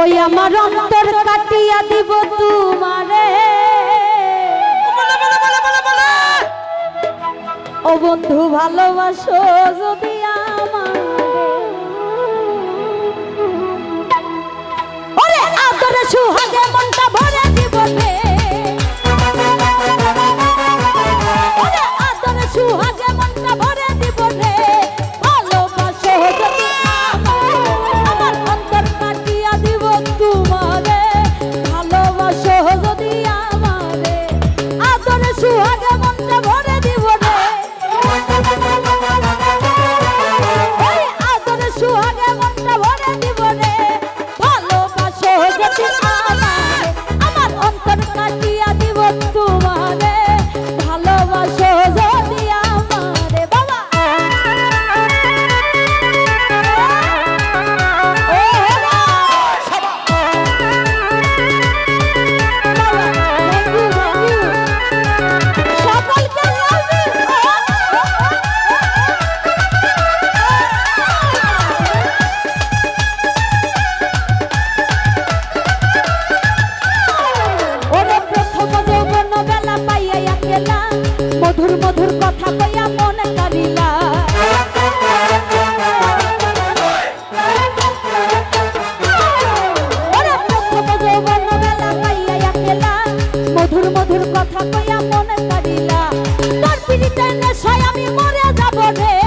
ওই আমার অন্তর কাটিয়া দিব তোমারে। ও বন্ধু ভালোবাসো যদি আমার। ওরে আদরে সুহাগে মনটা ভরে দিব রে। ওরে আদরে সুহাগে মধুর কথা কইয়া মনে কারিলা মধুর মধুর কথা কইয়া মনে কারিলা তোর পিড়িতে নেশায় আমি মরে যাব রে।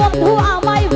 বন্ধু আমায়